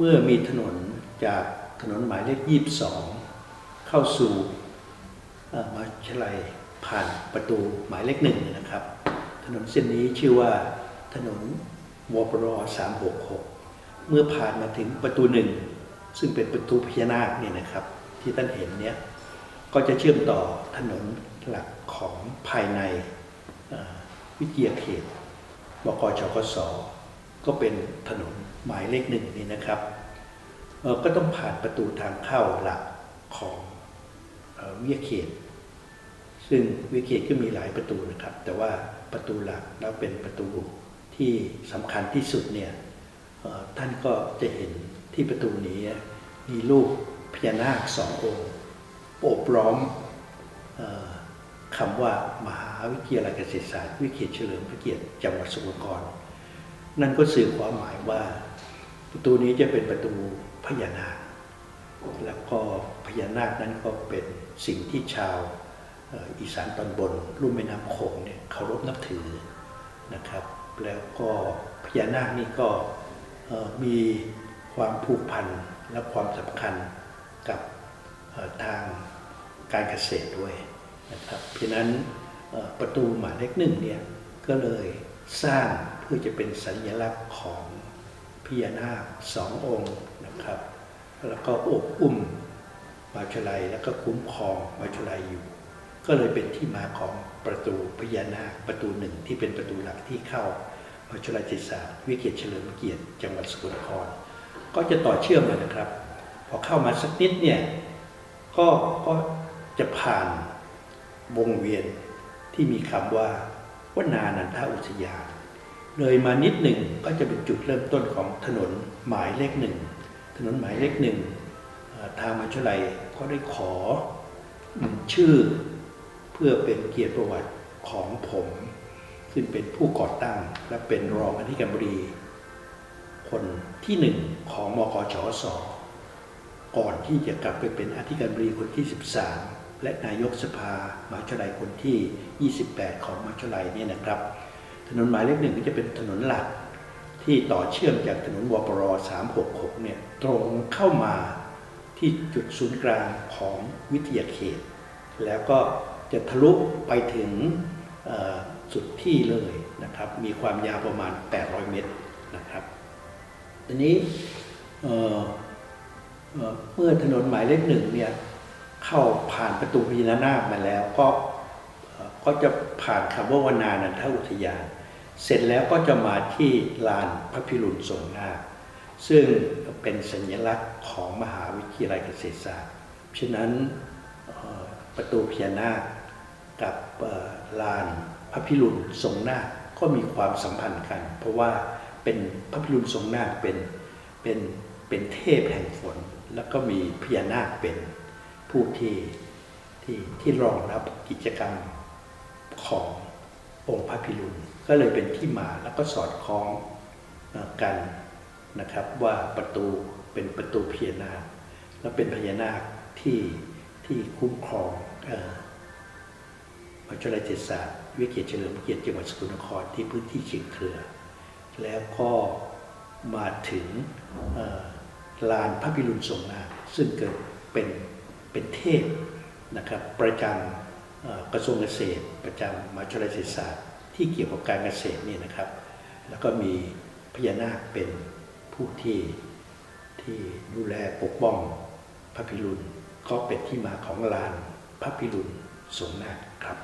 เมื่อมีถนนจากถนนหมายเลขยี่สองเข้าสู่มหาวิทยาลัยผ่านประตูหมายเลขหนึ่งนะครับ ถนนเส้นนี้ชื่อว่าถนนวปร366เมื่อผ่านมาถึงประตูหนึ่งซึ่งเป็นประตูพญานาคเนี่ยนะครับ ที่ท่านเห็นเนี่ยก็จะเชื่อมต่อถนนหลักของภายในวิทยาเขตบกชกส ก็เป็นถนนหมายเลขหนึ่งนี่นะครับก็ต้องผ่านประตูทางเข้าหลักของเวิทยเขต ซึ่งวิทยเขตก็มีหลายประตูนะครับ แต่ว่าประตูหลักแล้วเป็นประตูที่สำคัญที่สุดเนี่ยท่านก็จะเห็นที่ประตูนี้มีรูปพญานาคสององค์โอบล้อมคำว่ามหาวิทยาลัยเกษตรศาสตร์วิเขตเฉลิมพระเกียรติจังหวัดสกลนคร นั่นก็สื่อความหมายว่า ประตูนี้จะเป็นประตูพญานาค แล้วก็พญานาคนั้นก็เป็นสิ่งที่ชาวอีสานตอนบนรุ่มแม่น้ำโขงเนี่ยเคารพนับถือนะครับ แล้วก็พญานาคนี่ก็มีความผูกพันและความสำคัญกับทางการเกษตรด้วยนะครับเพราะนั้นประตูหมายเลขหนึ่งเนี่ยก็เลย สร้างเพื่อจะเป็นสัญลักษณ์ของพญานาคสององค์นะครับ แล้วก็อบอุ้มมาชลัยแล้วก็คุ้มครองมาชลัยอยู่ ก็เลยเป็นที่มาของประตูพญานาคประตูหนึ่งที่เป็นประตูหลักที่เข้ามาชลัยจิตศาสตร์วิเกียรติเฉลิมเกียรติจังหวัดสกลนคร ก็จะต่อเชื่อมเลยนะครับ พอเข้ามาสักนิดเนี่ยก็ก็จะผ่านวงเวียนที่มีคำว่า วนานันทอุทยานเลยมานิดหนึ่งก็จะเป็นจุดเริ่มต้นของถนนหมายเลขหนึ่งถนนหมายเลขหนึ่งทางมหาวิทยาลัยก็ได้ขอชื่อเพื่อเป็นเกียรติประวัติของผม ซึ่งเป็นผู้ก่อตั้งและเป็นรองอธิการบดี คนที่หนึ่งของมกชสก่อนที่จะกลับไปเป็นอธิการบดีคนที่ 13 และนายกสภามหาวิทยาลัยคนที่ 28 ของมหาวิทยาลัยเนี่ยนะครับ ถนนหมายเลขหนึ่งก็จะเป็นถนนหลักที่ต่อเชื่อมจากถนนวปร366เนี่ยตรงเข้ามาที่จุดศูนย์กลางของวิทยาเขต แล้วก็จะทะลุไปถึงสุดที่เลยนะครับ มีความยาวประมาณ 800 เมตรนะครับทีนี้เเเมื่อถนนหมายเลขหนึ่งเนี่ย เข้าผ่านประตูพญานาคมาแล้วก็ก็จะผ่านคำว่าวนานันทอุทยาน เสร็จแล้วก็จะมาที่ลานพระพิรุณทรงนาคซึ่งเป็นสัญลักษณ์ของมหาวิทยาลัยเกษตรศาสตร์ ฉะนั้นประตูพญานาคกับลานพระพิรุณทรงนาคก็มีความสัมพันธ์กัน เพราะว่าเป็นพระพิรุณทรงนาคเป็นเป็นเป็นเทพแห่งฝน แล้วก็มีพญานาคเป็น ผู้ที่ที่ที่รองรับกิจกรรมขององค์พระพิรุณก็เลยเป็นที่มาแล้วก็สอดคล้องกันนะครับว่าประตูเป็นประตูพญานาคและเป็นพญานาคที่ที่คุ้มครองเอ่อมหาวิทยาลัยเศรษฐศาสตร์วิทยาเขตเฉลิมเกียรติจังหวัดสกลนครที่พื้นที่เชียงเครือ แล้วก็มาถึงลานพระพิรุณทรงนาคซึ่งเกิดเป็น เป็นเทพนะครับประจำกระทรวงเกษตร ประจำมหาวิทยาลัยเศรษฐศาสตร์ ที่เกี่ยวกับการเกษตรเนี่ยนะครับ แล้วก็มีพญานาคเป็นผู้ที่ที่ดูแลปกป้องพระพิรุณก็เป็นที่มาของลานพระพิรุณสงนาคครับ